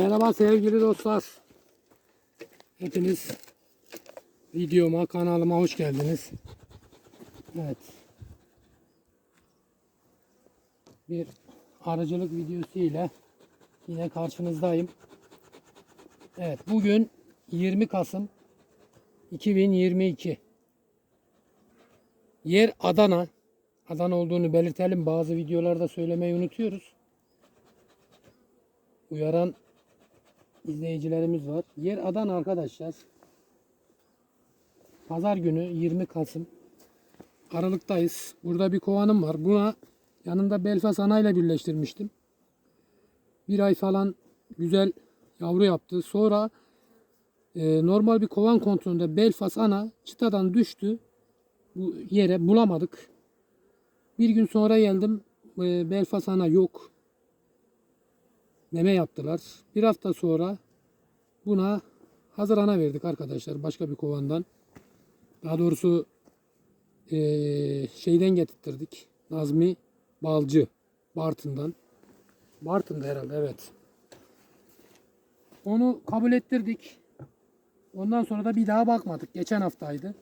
Merhaba sevgili dostlar. Hepiniz videoma, kanalıma hoş geldiniz. Evet. Bir arıcılık videosu ile yine karşınızdayım. Evet, bugün 20 Kasım 2022. Yer Adana. Adana olduğunu belirtelim. Bazı videolarda söylemeyi unutuyoruz. Uyaran izleyicilerimiz var. Yer Adana arkadaşlar. Pazar günü 20 Kasım. Aralıktayız. Burada bir kovanım var. Buna yanında Belfast ana ile birleştirmiştim. Bir ay falan güzel yavru yaptı. Sonra e, normal bir kovan kontrolünde Belfast ana çıtadan düştü. Bu yere bulamadık. Bir gün sonra geldim. E, Belfast ana yok. Meme yaptılar. Bir hafta sonra buna hazır ana verdik arkadaşlar. Başka bir kovandan. Daha doğrusu e, şeyden getirttirdik. Nazmi Balcı. Bartın'dan. Bartın'da herhalde evet. Onu kabul ettirdik. Ondan sonra da bir daha bakmadık. Geçen haftaydı.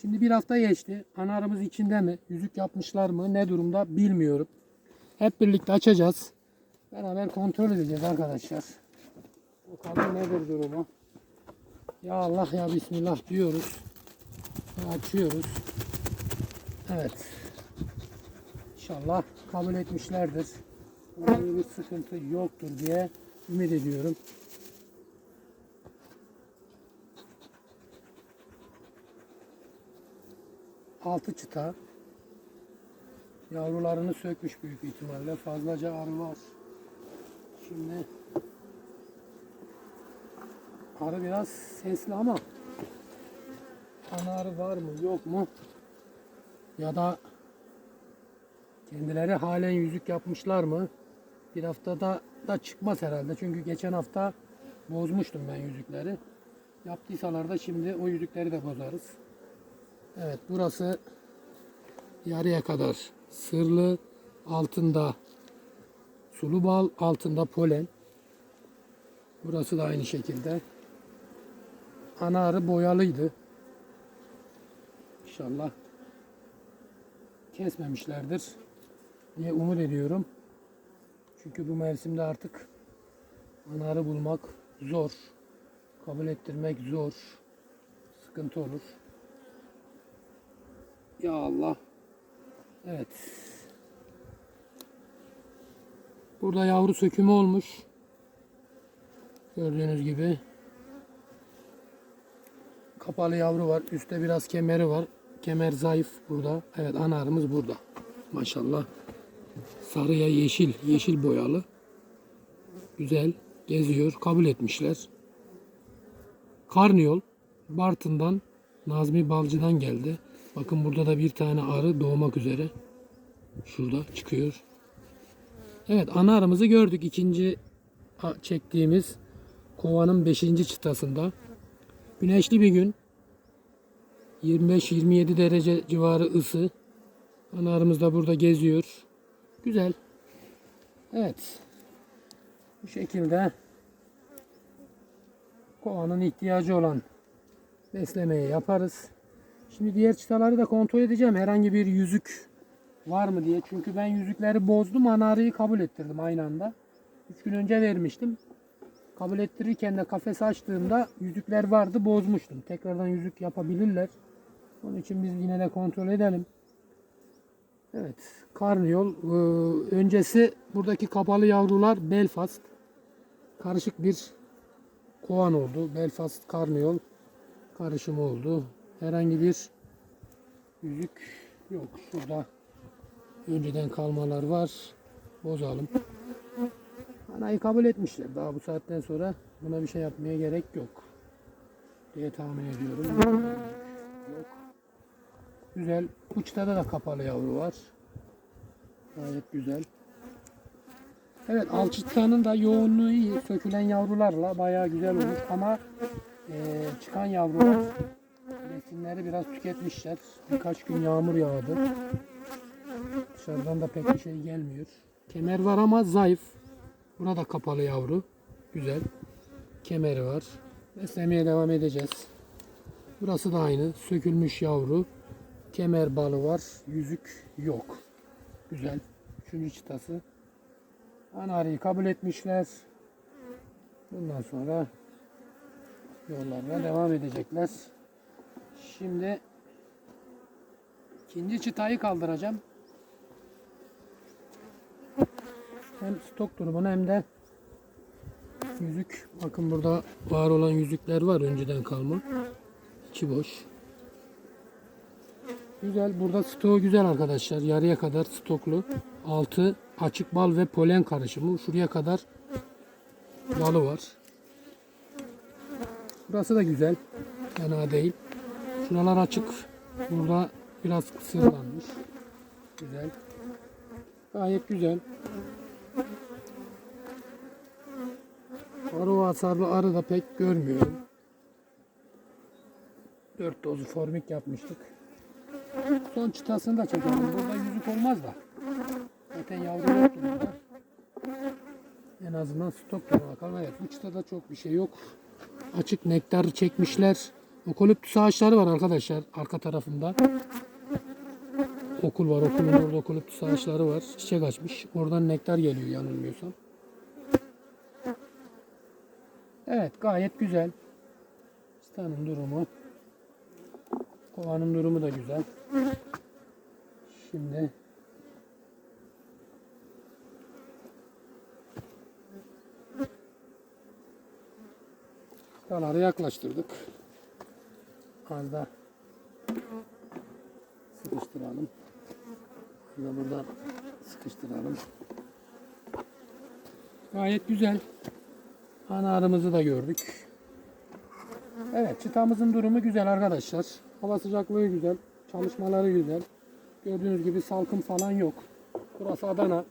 Şimdi bir hafta geçti. Anarımız içinde mi? Yüzük yapmışlar mı? Ne durumda bilmiyorum. Hep birlikte açacağız. Beraber kontrol edeceğiz arkadaşlar. Bakalım nedir durumu. Ya Allah ya Bismillah diyoruz. Açıyoruz. Evet. İnşallah kabul etmişlerdir. Herhangi bir sıkıntı yoktur diye ümit ediyorum. Altı çıta. Yavrularını sökmüş büyük ihtimalle. Fazlaca arı var. Şimdi arı biraz sesli ama ana arı var mı yok mu? Ya da kendileri halen yüzük yapmışlar mı? Bir haftada da çıkmaz herhalde. Çünkü geçen hafta bozmuştum ben yüzükleri. Yaptıysalar da şimdi o yüzükleri de bozarız. Evet burası yarıya kadar sırlı altında sulu bal altında polen. Burası da aynı şekilde. Ana arı boyalıydı. İnşallah kesmemişlerdir diye umut ediyorum. Çünkü bu mevsimde artık ana arı bulmak zor. Kabul ettirmek zor. Sıkıntı olur. Ya Allah. Evet. Burada yavru sökümü olmuş. Gördüğünüz gibi. Kapalı yavru var. Üstte biraz kemeri var. Kemer zayıf burada. Evet ana arımız burada. Maşallah. Sarıya yeşil. Yeşil boyalı. Güzel. Geziyor. Kabul etmişler. Karniyol. Bartın'dan Nazmi Balcı'dan geldi. Bakın burada da bir tane arı doğmak üzere. Şurada çıkıyor. Evet ana arımızı gördük. ikinci çektiğimiz kovanın 5. çıtasında. Güneşli bir gün. 25-27 derece civarı ısı. Ana arımız da burada geziyor. Güzel. Evet. Bu şekilde kovanın ihtiyacı olan beslemeyi yaparız. Şimdi diğer çıtaları da kontrol edeceğim. Herhangi bir yüzük var mı diye. Çünkü ben yüzükleri bozdum. Anarıyı kabul ettirdim aynı anda. 3 gün önce vermiştim. Kabul ettirirken de kafes açtığımda yüzükler vardı bozmuştum. Tekrardan yüzük yapabilirler. Onun için biz yine de kontrol edelim. Evet. Karnıyol. Ee, öncesi buradaki kapalı yavrular Belfast. Karışık bir kovan oldu. Belfast karnıyol karışımı oldu. Herhangi bir yüzük yok. Şurada önceden kalmalar var. Bozalım. Anayı kabul etmişler. Daha bu saatten sonra buna bir şey yapmaya gerek yok. Diye tahmin ediyorum. Yok. Güzel. Uçtada da kapalı yavru var. Gayet güzel. Evet alçıttanın da yoğunluğu iyi. Sökülen yavrularla bayağı güzel olmuş ama eee, çıkan yavrular besinleri biraz tüketmişler. Birkaç gün yağmur yağdı. Dışarıdan da pek bir şey gelmiyor. Kemer var ama zayıf. Burada kapalı yavru. Güzel. Kemeri var. Beslemeye devam edeceğiz. Burası da aynı. Sökülmüş yavru. Kemer balı var. Yüzük yok. Güzel. Üçüncü çıtası. Anarıyı kabul etmişler. Bundan sonra yollarına devam edecekler. Şimdi ikinci çıtayı kaldıracağım. Hem stok durumunu hem de yüzük. Bakın burada var olan yüzükler var önceden kalma. İçi boş. Güzel. Burada stoğu güzel arkadaşlar. Yarıya kadar stoklu. Altı açık bal ve polen karışımı. Şuraya kadar balı var. Burası da güzel. Fena değil. Şuralar açık. Burada biraz sırlanmış. Güzel. Gayet güzel. Arı hasarlı arı da pek görmüyorum. Dört dozu formik yapmıştık. Son çıtasını da çekelim. Burada yüzük olmaz da. Zaten yavru yoktu. En azından stok da bakalım. Evet bu çıtada çok bir şey yok. Açık nektar çekmişler. Okoliptüs ağaçları var arkadaşlar arka tarafında. Okul var. Okulun orada okoliptüs ağaçları var. Çiçek açmış. Oradan nektar geliyor yanılmıyorsam. Evet gayet güzel. Stanın durumu. Kovanın durumu da güzel. Şimdi Daları yaklaştırdık. Az da sıkıştıralım. Da buradan sıkıştıralım. Gayet güzel. Ana arımızı da gördük. Evet çıtamızın durumu güzel arkadaşlar. Hava sıcaklığı güzel. Çalışmaları güzel. Gördüğünüz gibi salkım falan yok. Burası Adana.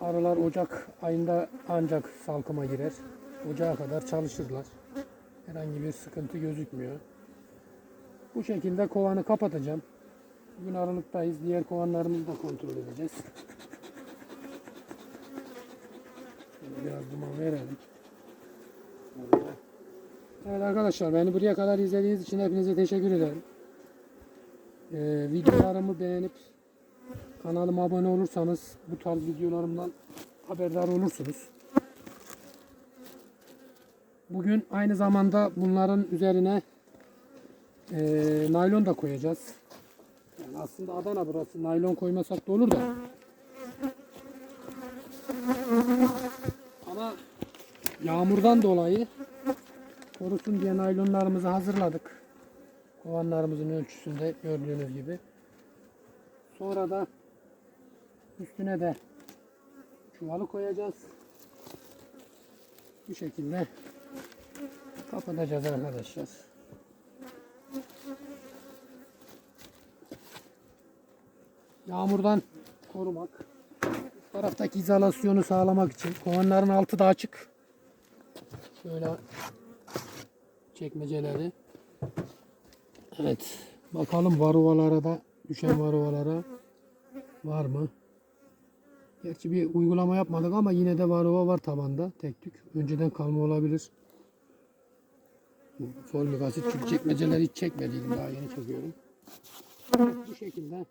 Arılar Ocak ayında ancak salkıma girer. Ocağa kadar çalışırlar. Herhangi bir sıkıntı gözükmüyor. Bu şekilde kovanı kapatacağım. Bugün aralıktayız. Diğer kovanlarımızı da kontrol edeceğiz. Şöyle biraz duman verelim. Evet arkadaşlar beni buraya kadar izlediğiniz için hepinize teşekkür ederim. Ee, videolarımı beğenip kanalıma abone olursanız bu tarz videolarımdan haberdar olursunuz. Bugün aynı zamanda bunların üzerine e, naylon da koyacağız. Yani aslında Adana burası. Naylon koymasak da olur da. Ama yağmurdan dolayı korusun diye naylonlarımızı hazırladık. Kovanlarımızın ölçüsünde gördüğünüz gibi. Sonra da üstüne de çuvalı koyacağız. Bu şekilde kapatacağız arkadaşlar. Yağmurdan korumak. Bu taraftaki izolasyonu sağlamak için kovanların altı da açık. Şöyle çekmeceleri. Evet. Bakalım varovalara da düşen varovalara var mı? Gerçi bir uygulama yapmadık ama yine de varova var tabanda. Tek tük. Önceden kalma olabilir. Formik asit çünkü çekmeceleri hiç çekmediydim. Daha yeni çekiyorum. Bu şekilde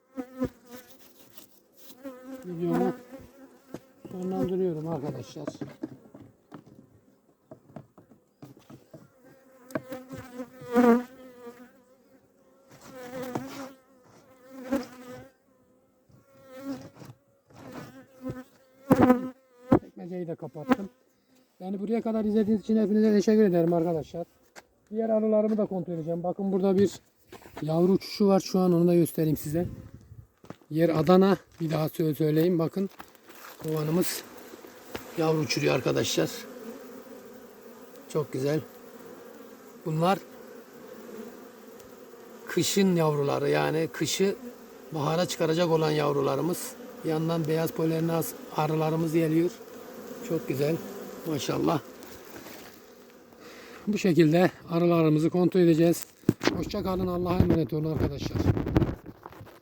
videomu sonlandırıyorum arkadaşlar. Çekmeceyi de kapattım. Yani buraya kadar izlediğiniz için hepinize teşekkür ederim arkadaşlar. Diğer arılarımı da kontrol edeceğim. Bakın burada bir yavru uçuşu var. Şu an onu da göstereyim size. Yer Adana. Bir daha söyle söyleyeyim. Bakın kovanımız yavru uçuruyor arkadaşlar. Çok güzel. Bunlar kışın yavruları yani kışı bahara çıkaracak olan yavrularımız. Yandan beyaz polernaz arılarımız geliyor. Çok güzel. Maşallah. Bu şekilde arılarımızı kontrol edeceğiz. Hoşça kalın. Allah'a emanet olun arkadaşlar.